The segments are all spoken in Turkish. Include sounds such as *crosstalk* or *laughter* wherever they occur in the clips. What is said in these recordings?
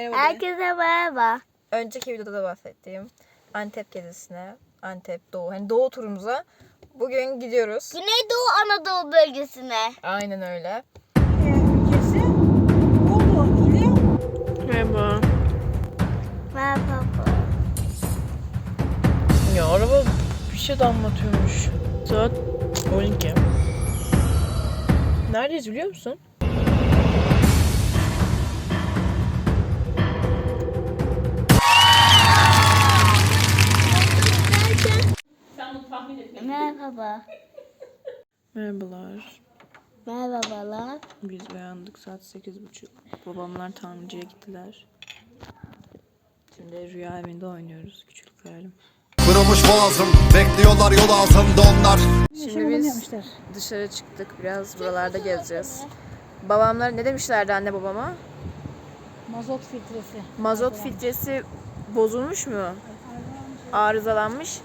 Merhaba. Herkese merhaba. Önceki videoda da bahsettiğim Antep gezisine, Antep Doğu, hani Doğu turumuza bugün gidiyoruz. Güneydoğu Anadolu bölgesine. Aynen öyle. Merhaba. Merhaba. Ya araba bir şey de anlatıyormuş. Saat 12. Neredeyiz biliyor musun? Merhabalar. Merhabalar. Biz uyandık saat 8.30. Babamlar tamirciye gittiler. Şimdi rüya evinde oynuyoruz. Küçük hayalim. Kırılmış boğazım Bekliyorlar yol altında onlar Şimdi biz dışarı çıktık. Biraz buralarda gezeceğiz. Babamlar ne demişlerdi anne babama? Mazot filtresi. Mazot filtresi bozulmuş mu? Arızalanmış.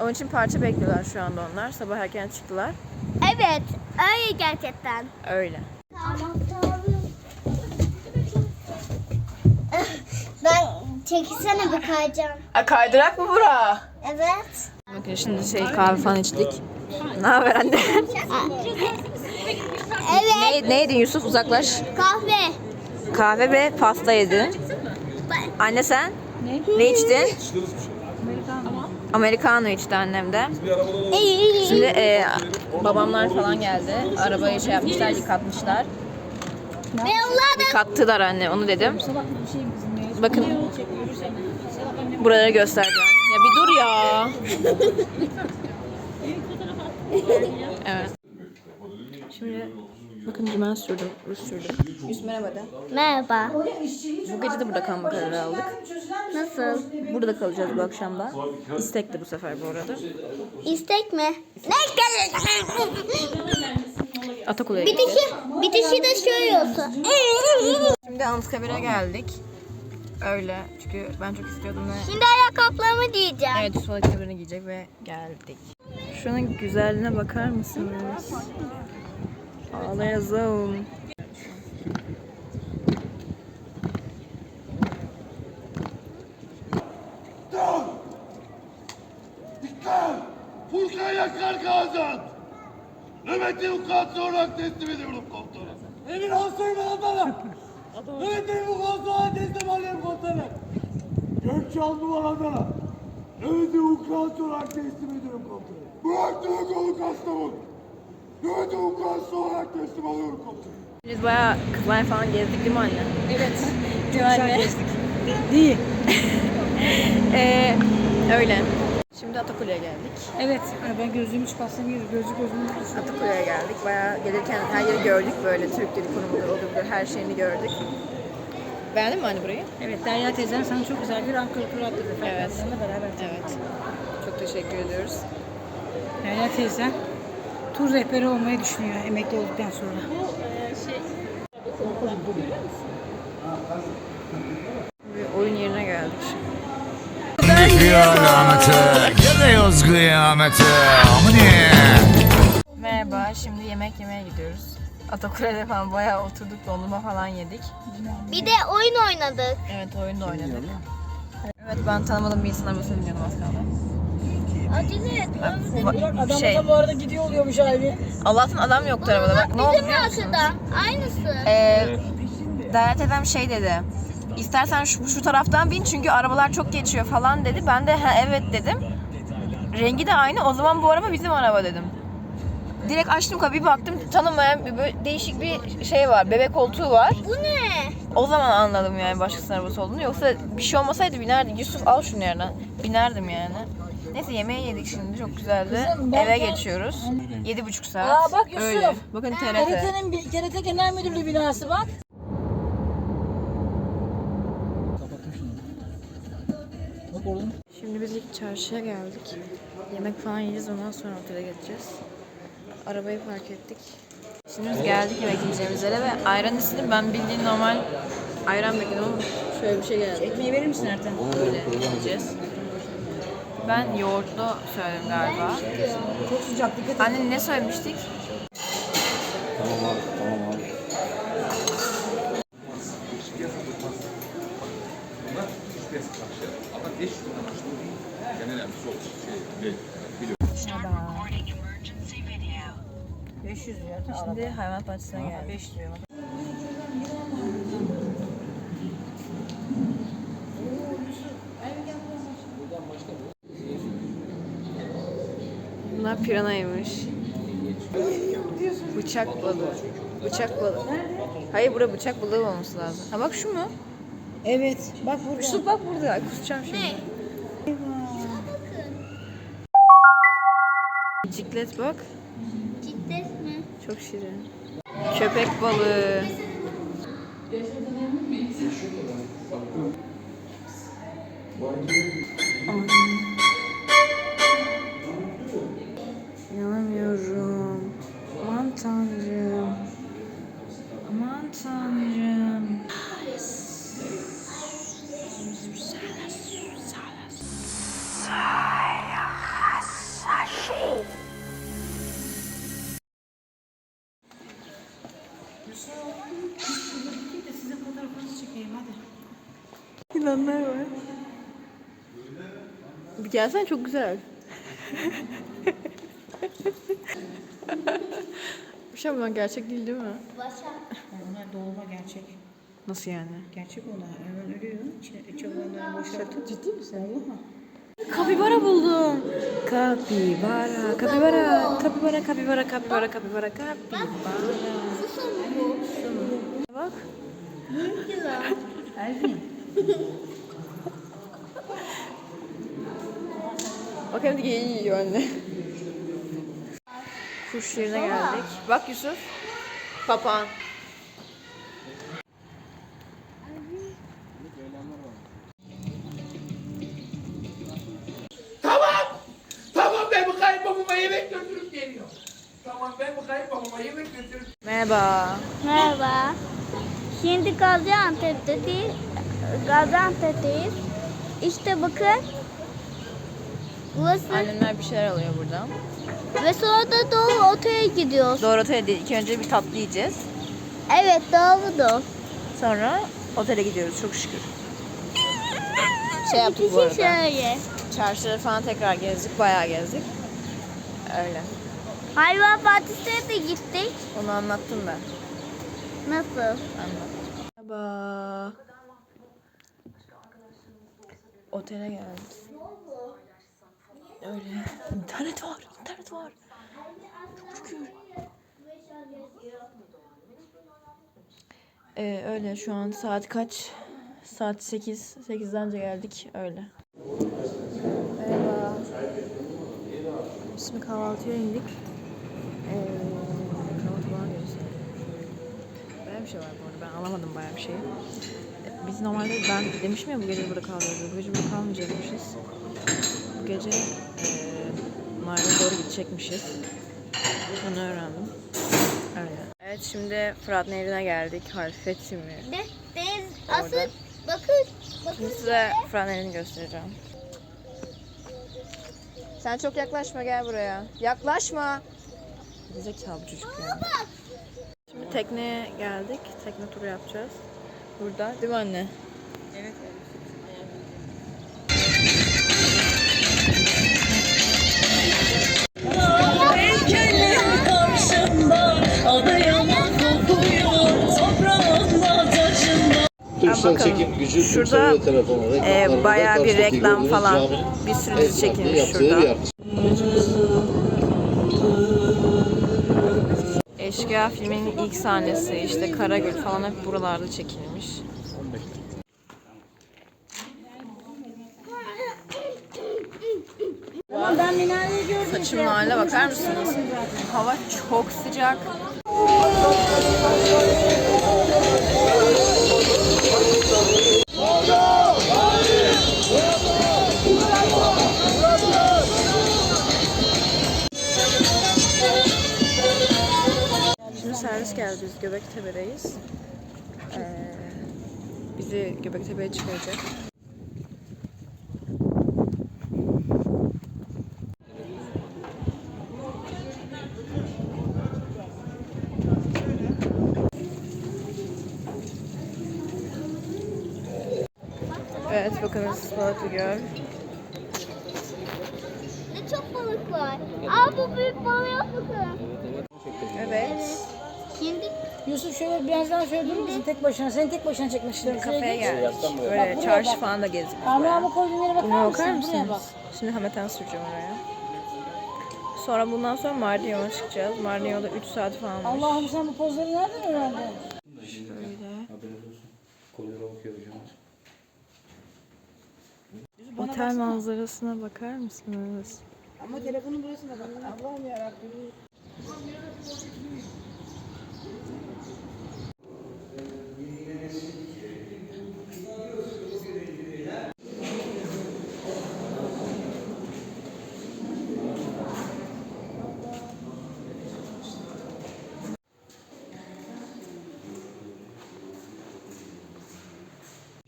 Onun için parça bekliyorlar şu anda onlar. Sabah erken çıktılar. Evet, öyle gerçekten. Öyle. Ben çekilsene bir kayacağım. A, kaydırak mı bura? Evet. Bakın şimdi şey kahve falan içtik. Ne haber anne? Evet, ne, ne yedin Yusuf? Uzaklaş. kahve. Kahve ve pasta yedin. Anne sen? Ne? Ne içtin? Americano içti annem de. Şimdi e, babamlar falan geldi. Arabayı şey yapmışlar, yıkatmışlar. Yıkattılar anne, onu dedim. Bakın buraları göstereceğim. Ya bir dur ya. *laughs* evet. Şimdi bakın dümen sürdüm, ruj sürdüm. Yusuf merhaba de. Merhaba. Bu gece de burada kalma kararı aldık. Nasıl? Burada kalacağız bu akşam da. İstek de bu sefer bu arada. İstek mi? Ne *laughs* Atakule'ye Bir gideceğiz. dişi, bir dişi de şöyle olsun. *laughs* Şimdi Anıtkabir'e geldik. Öyle. Çünkü ben çok istiyordum ve Şimdi ayakkabılarımı giyeceğim. Evet Yusuf Anıtkabir'ine giyecek ve geldik. Şunun güzelliğine bakar mısınız? Ağlayazım. Furkan Yakar Gazan. Nöbeti vukuatçı olarak teslim ediyorum komutanım. Emir Hansoy Adana. Nöbeti vukuatçı olarak teslim alıyorum komutanım. Gökçal Duvar Adana. Nöbeti vukuatçı olarak teslim ediyorum komutanım. Burak Dağıkoğlu Kastamonu. Nöbeti vukuatçı olarak teslim alıyorum komutanım. Biz bayağı kızlar falan gezdik değil mi anne? Evet. *laughs* değil mi anne? Değil. *laughs* Ee, öyle. Şimdi Atakule'ye geldik. Evet. Ay Ben gözlüğümü çıkarsam iyi. Gözlük gözlüğümü Atakule'ye geldik. Bayağı gelirken her yeri gördük böyle. Türk Dili Kurumu'dur, odur her şeyini gördük. Beğendin mi anne burayı? Evet Derya teyzen sana çok güzel bir Ankara turu attırdı. Evet. Seninle beraber. Evet. Çok teşekkür ediyoruz. Derya teyzen tur rehberi olmayı düşünüyor emekli olduktan sonra. Bir oyun yerine geldik. Kıyamete Gidiyoruz kıyamete Amine Merhaba, şimdi yemek yemeye gidiyoruz. Atakule'de falan bayağı oturduk, dondurma falan yedik. Bir de oyun oynadık. Evet, oyun da oynadık. Evet, ben tanımadığım bir insan arabasına biniyordum az kaldı. Acele et. Ba- şey, bu arada gidiyor oluyormuş abi. Allah'tan adam yoktu arabada. Bak ne oldu Bizim biliyor musun? arkadan. Aynısı. Ee, Davet eden şey dedi. İstersen şu, şu taraftan bin çünkü arabalar çok geçiyor falan dedi. Ben de ha evet dedim. Rengi de aynı. O zaman bu araba bizim araba dedim. Direkt açtım kapıyı baktım tanımayan bir böyle değişik bir şey var. Bebek koltuğu var. Bu ne? O zaman anladım yani başkasının arabası olduğunu. Yoksa bir şey olmasaydı binerdim. Yusuf al şunu yerden. Binerdim yani. Neyse yemeği yedik şimdi çok güzeldi. Eve geçiyoruz. Yedi buçuk saat. Aa, bak Yusuf. Öyle. Bakın TRT. TRT'nin bir- TRT Genel Müdürlüğü binası bak. Şimdi biz ilk çarşıya geldik. Yemek falan yiyeceğiz ondan sonra otele geçeceğiz. Arabayı park ettik. Şimdi biz geldik yemek yiyeceğimiz yere ve ayran istedim. Ben bildiğin normal ayran bekledim ama şöyle bir şey geldi. Ekmeği verir misin Erten? Böyle yiyeceğiz. Ben yoğurtlu söyledim galiba. Çok sıcak dikkat et. Anne ne söylemiştik? Tamam abi, tamam abi. Şimdi hayvanat bahçesine geldik. 5 lira. Piranaymış. Bıçak balığı. Bıçak balığı. Hayır bura bıçak balığı olması lazım. Ha bak şu mu? Evet. Bak burada. Şu bak burada. Ay, Kusacağım şimdi. Ciklet bak. Ciddi mi? Çok şirin. Köpek balığı. İnanamıyorum. Yılanlar var. Bir gelsen çok güzel. Bir şey bunlar gerçek değil değil mi? Onlar dolma gerçek. Nasıl yani? Gerçek onlar. Hemen ölüyor. İçine çabulanları boşaltıp. Ciddi misin? Vallahi. Kapibara buldum. Kapibara, kapibara, kapibara, kapibara, kapibara, kapibara, kapibara. Susun bu. Bak. Yılan. Elvin. Bak hem de geyiği yiyor anne. Kuş yerine geldik. Bak Yusuf. Papağan. Tamam ben bu kayınbabama yemek götürüp geliyorum. Tamam ben bu kayınbabama yemek götürüp Merhaba. Merhaba. Şimdi Gaziantep'te değil, Gaziantep'teyiz. İşte bakın. Burası Annemler bir şeyler alıyor buradan. ve sonra da Doğu Oto'ya gidiyoruz. Doğru otele değil. İlk önce bir tatlı yiyeceğiz. Evet doğru. Sonra otele gidiyoruz çok şükür. Şey yaptık bu arada. şöyle. Çarşıları falan tekrar gezdik. Bayağı gezdik. Öyle. Hayvan bahçesine de gittik. Onu anlattım ben. Nasıl? Anlattım. Merhaba. Otele geldik. Öyle. İnternet var. internet var. Çok şükür. Ee, öyle şu an saat kaç? Saat 8. 8'den önce geldik. Öyle. Merhaba. Şimdi kahvaltıya indik. Ee, kahvaltı göstereyim. Bayağı bir şey var bu arada. Ben alamadım bayağı bir şeyi. Biz normalde ben demiştim ya bu gece burada kalacağız. Bu gece burada kalmayacakmışız. Bu gece eee Mardin'e doğru gidecekmişiz. Onu öğrendim. Öyle. Evet şimdi Fırat Nehri'ne geldik. Harfeti mi? De, deniz asıl bakın. Bakın Şimdi size Fırat Nehri'ni göstereceğim. Sen çok yaklaşma gel buraya. Yaklaşma. Zekalı bu çocuk ya. Şimdi tekneye geldik. Tekne turu yapacağız. Burada. Değil mi anne? Evet. Türksel bakalım. çekim gücü Şurada, telefonu, Ee, reklamlarında bayağı bir reklam falan. Bir sürü çekilmiş şurada. Eşkıya filminin ilk sahnesi işte Karagül falan hep buralarda çekilmiş. Saçımın haline bakar mısınız? Hava çok sıcak. Biz Göbektepe'deyiz. Ee, bizi Göbektepe'ye çıkaracak. Evet bakınız Balıklı Göl. Ne çok balık var. Aa bu büyük balığa bakın. Evet. Şimdi Yusuf şöyle biraz daha şöyle durur musun tek başına? Seni tek başına çekmek istiyorum. Kafeye geldik. Bak Böyle buraya çarşı bak. falan da gezdik. Kamera ama koyduğun yere bakar Buna mısın? bakar Buraya bak. mısınız? Şimdi hameten süreceğim oraya. Sonra bundan sonra Mardinyo'ya çıkacağız. Mardinyo'da 3 saat falan var. Allah'ım sen bu pozları nereden öğrendin? Otel manzarasına bakar mısınız? Ama telefonun burasında bak. Allah'ım yarabbim.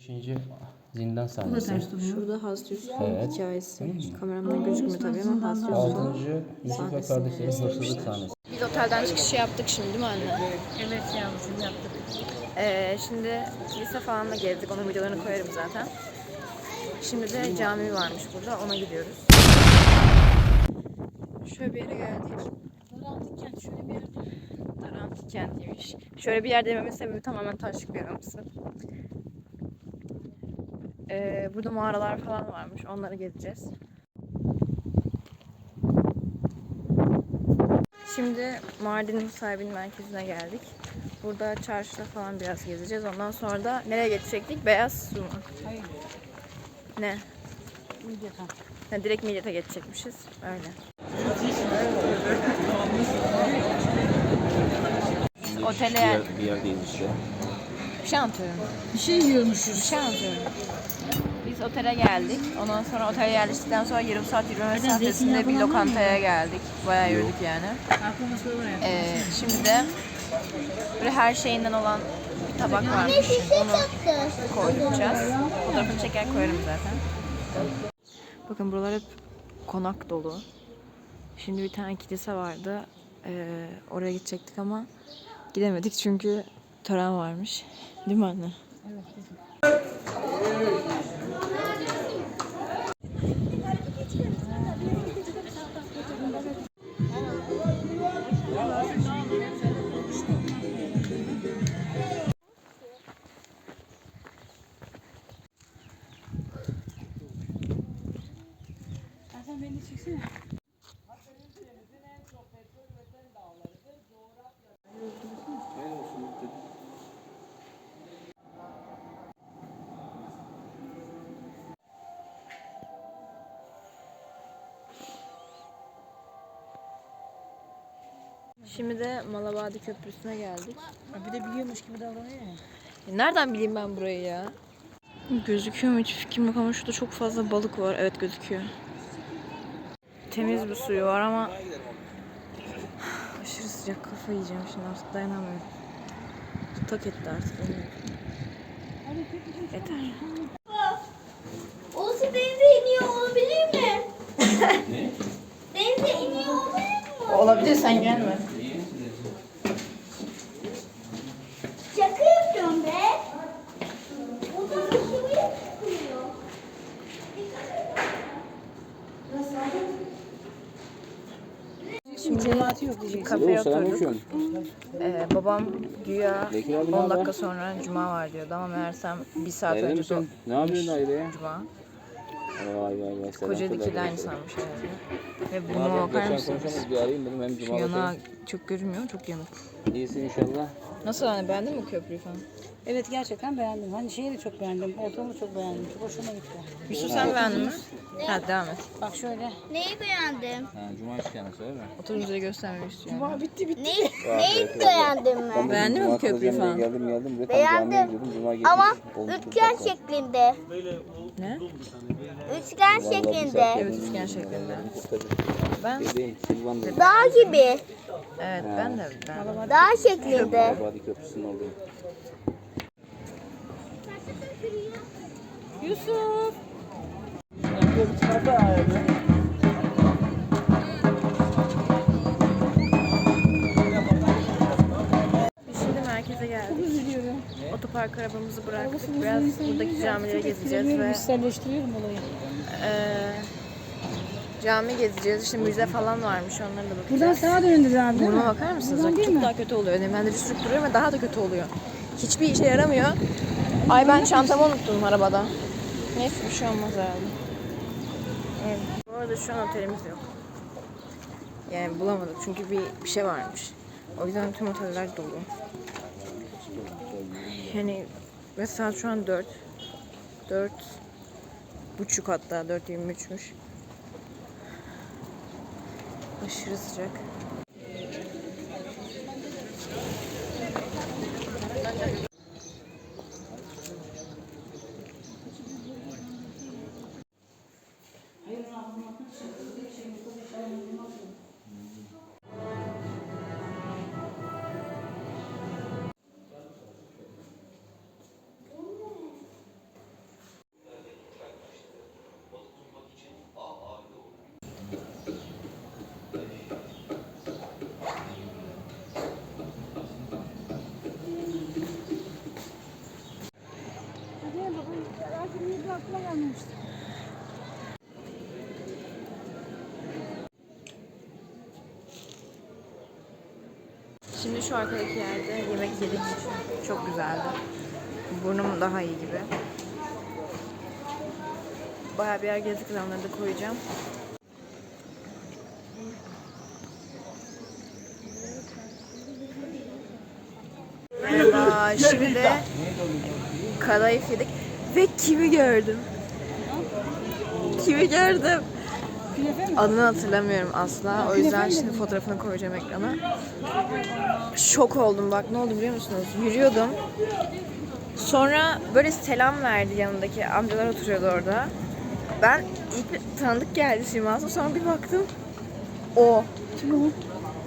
Beşinci zindan sahnesi. Şurada Hazreti Yusuf'un Evet. hikayesi. Kameramdan gözükmüyor tabii ama Hazreti Yusuf'un. Altıncı Yusuf ve kardeşlerin hırsızlık sahnesi. Biz otelden çıkışı yaptık şimdi değil mi anne? Evet yavrum yaptık. Ee, şimdi kilise falan da gezdik. Onun videolarını koyarım zaten. Şimdi de cami varmış burada. Ona gidiyoruz. Şöyle bir yere geldik. Antik kent şöyle bir yer. Dar antik kentiymiş. Şöyle bir yer dememin sebebi tamamen taşlık bir aramsı. Ee, burada mağaralar falan varmış. Onları gezeceğiz. Şimdi Mardin sahibinin merkezine geldik. Burada çarşıda falan biraz gezeceğiz. Ondan sonra da nereye geçecektik? Beyaz su mu? Ne? Midyat'a. Ha, direkt Midyat'a geçecekmişiz. Öyle. Otele Bir yerdeyiz işte. Bir şey anlatıyorum. Bir şey yiyormuşuz. Bir şey anlatıyorum. Biz otele geldik. Ondan sonra otele yerleştikten sonra yarım saat yürüme mesafesinde bir lokantaya geldik. Bayağı yürüdük yani. Ee, şimdi de böyle her şeyinden olan bir tabak varmış. şişe Onu taktı. koyduracağız. Fotoğrafını çeker koyarım zaten. Bakın buralar hep konak dolu. Şimdi bir tane kilise vardı. Ee, oraya gidecektik ama gidemedik çünkü tören varmış. Sen Şimdi de Malabadi Köprüsü'ne geldik. Bir de biliyormuş gibi davranıyor ya. Ya Nereden bileyim ben burayı ya? Gözüküyor mu hiç fikrim yok ama şurada çok fazla balık var. Evet gözüküyor. Temiz bir suyu var ama aşırı sıcak kafa yiyeceğim şimdi artık dayanamıyorum. Tak etti artık. Yeter. Olsa denize iniyor olabilir mi? ne? Denize iniyor olabilir mi? Olabilir sen gelme. Kafeye oturduk. Ee, babam güya Bekir abi, ne 10 haber? dakika sonra cuma var diyordu ama meğersem bir saat Ayrı önce so- Ne yapıyorsun ayrı? cuma. Vay vay vay. selam söyle de aynı arkadaşlar. sanmış herhalde. Ve Ne bunu bakar Geçen mısınız? bir arayayım dedim hem Şu cuma yanağı bakayım. çok görünmüyor, çok yanık. İyisin inşallah. Nasıl yani beğendin mi köprüyü falan? Evet gerçekten beğendim. Hani şeyi de çok beğendim. Ortamı çok beğendim. Çok hoşuma gitti. Yusuf sen beğendin mi? Ha devam et. Bak şöyle. Neyi beğendim? Ha, cuma istiyanası öyle mi? Oturunca da göstermek istiyorum. Bitti bitti. Neyi, neyi beğendim ben? Ben de Beğendin mi cuma köprüyü kılacağım falan? Geldim geldim. Buraya Beğendim. camiye gidiyordum, Cuma. Ama üçgen şeklinde. Ne? Üçgen bir şeklinde. Evet üçgen şeklinde. Ben Bebeğim. Dağ gibi. evet ben de ben. Dağ şeklinde. Abadi Köprüsü'nün. Yusuf. Şimdi merkeze geldik. Otopark arabamızı bıraktık. Biraz buradaki camileri gezeceğiz ve Kişiselleştiriyorum olayı. Ee, Cami gezeceğiz. İşte müze falan varmış. Onlara da bakacağız. Buradan sağa dönündü abi değil mi? Burnuma bakar mısınız? Buradan Bak, değil çok mi? daha kötü oluyor. Nemlendirici sürüp duruyor ve daha da kötü oluyor. Hiçbir işe yaramıyor. Ay ben çantamı unuttum arabada. Neyse bir şey olmaz herhalde. Evet. Bu arada şu an otelimiz yok. Yani bulamadık çünkü bir, bir şey varmış. O yüzden tüm oteller dolu. Yani ve saat şu an 4. 4 buçuk hatta 4.23'müş. Aşırı sıcak. Şimdi şu arkadaki yerde yemek yedik. Çok güzeldi. Burnum daha iyi gibi. Bayağı bir yer gezdik onları da koyacağım. Merhaba. Şimdi de kadayıf yedik. Ve kimi gördüm? Kimi gördüm? Adını hatırlamıyorum asla. O yüzden şimdi fotoğrafını koyacağım ekrana. Şok oldum bak ne oldu biliyor musunuz? Yürüyordum. Sonra böyle selam verdi yanındaki amcalar oturuyordu orada. Ben ilk bir tanıdık geldi siması sonra bir baktım. O. Kim o?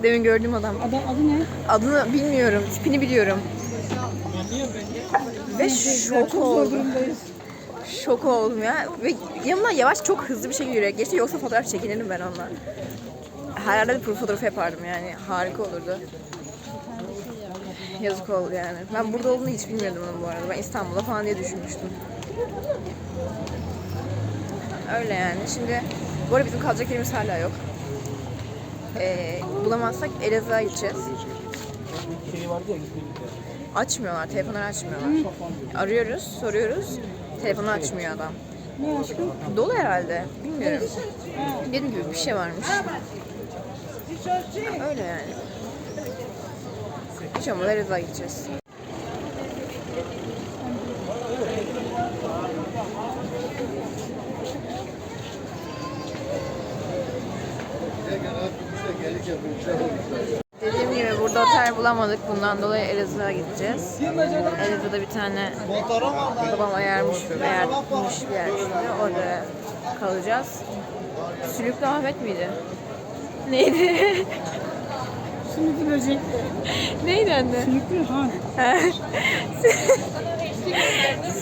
Demin gördüğüm adam. Adam adı ne? Adını bilmiyorum, tipini biliyorum. Ve şok oldum. Şok oldum ya. Ve yanımdan yavaş çok hızlı bir şekilde yürüyerek geçti. Yoksa fotoğraf çekinirim ben onunla. Her yerde bir profil fotoğrafı yapardım yani. Harika olurdu. Yazık oldu yani. Ben burada olduğunu hiç bilmiyordum onun bu arada. Ben İstanbul'da falan diye düşünmüştüm. Öyle yani. Şimdi bu arada bizim kalacak yerimiz hala yok. Ee, bulamazsak Elazığ'a gideceğiz. Açmıyorlar, telefonları açmıyorlar. Arıyoruz, soruyoruz. Telefonu açmıyor adam. Ne aşkım? Dolu herhalde. Bilmiyorum. Dediğim gibi bir şey varmış. Öyle yani. Hiç Elazığ'a gideceğiz. Dediğim gibi burada otel bulamadık. Bundan dolayı Elazığ'a gideceğiz. Elazığ'da bir tane babam ayarmış, ayarmış bir yer şimdi. Orada kalacağız. Sülüklü Ahmet miydi? *laughs* Neydi? Sümüklü böcek. Neydi anne? Sümüklü han.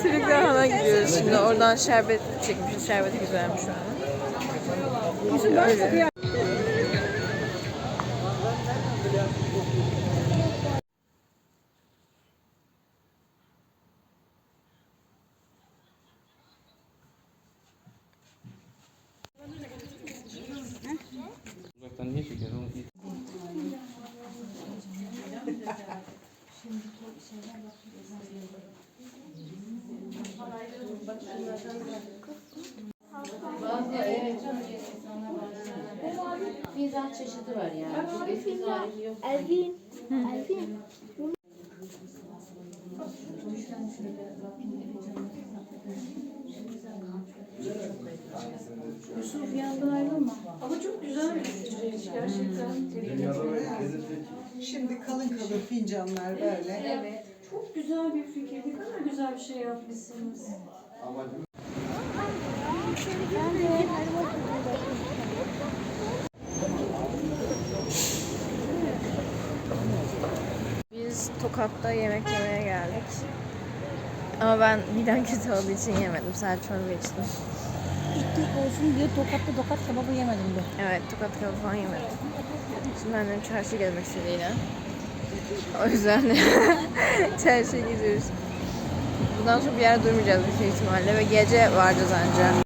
Sülüklü Han'a gidiyoruz şimdi. Oradan şerbet çekmişiz. Şerbeti güzelmiş şu an. Yusuf Pizza çeşidi var yani. Çok eski tarihi yok. Elvin. Elvin. Yusuf yandan ayrılma. Ama çok güzel bir fikir. Gerçekten. Şimdi kalın kalın fincanlar böyle. Evet. Çok güzel bir fikir. Ne kadar güzel bir şey yapmışsınız. Biz Tokat'ta yemek yemeye geldik. Ama ben midem kötü olduğu için yemedim. Sadece çorba içtim. İlk olsun diye tokatlı tokat kebabı yemedim de. Evet, Tokat kebabı falan yemedim. Şimdi annem çarşı gezmek istedi yine. O yüzden *laughs* çarşıya gidiyoruz. Bundan sonra bir yerde durmayacağız büyük ihtimalle ve gece varacağız ancak.